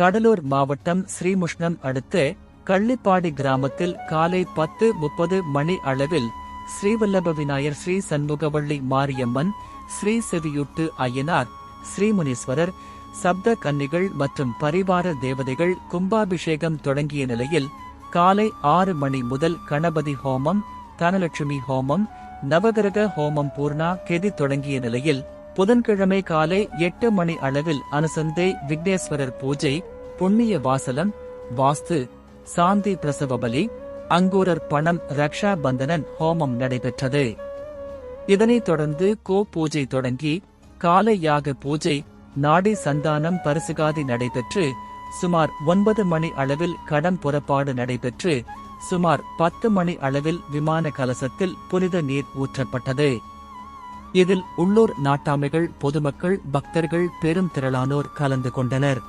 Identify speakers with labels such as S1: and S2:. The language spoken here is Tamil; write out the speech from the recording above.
S1: கடலூர் மாவட்டம் ஸ்ரீமுஷ்ணம் அடுத்த கள்ளிப்பாடி கிராமத்தில் காலை பத்து முப்பது மணி அளவில் ஸ்ரீவல்லப விநாயகர் ஸ்ரீ சண்முகவள்ளி மாரியம்மன் ஸ்ரீ செவியுட்டு ஐயனார் ஸ்ரீமுனீஸ்வரர் சப்த கன்னிகள் மற்றும் பரிவார தேவதைகள் கும்பாபிஷேகம் தொடங்கிய நிலையில் காலை ஆறு மணி முதல் கணபதி ஹோமம் தனலட்சுமி ஹோமம் நவகிரக ஹோமம் பூர்ணா கெதி தொடங்கிய நிலையில் புதன்கிழமை காலை எட்டு மணி அளவில் அனுசந்தை விக்னேஸ்வரர் பூஜை புண்ணிய வாசலம் வாஸ்து சாந்தி பிரசவ பலி அங்கூரர் பணம் ரக்ஷா பந்தனன் ஹோமம் நடைபெற்றது. இதனைத் தொடர்ந்து கோ பூஜை தொடங்கி காலை யாக பூஜை நாடி சந்தானம் பரிசுகாதி நடைபெற்று சுமார் ஒன்பது மணி அளவில் கடம் புறப்பாடு நடைபெற்று சுமார் பத்து மணி அளவில் விமான கலசத்தில் புனித நீர் ஊற்றப்பட்டது. இதில் உள்ளூர் நாட்டாமைகள் பொதுமக்கள் பக்தர்கள் பெரும் திரளானோர் கலந்து கொண்டனர்.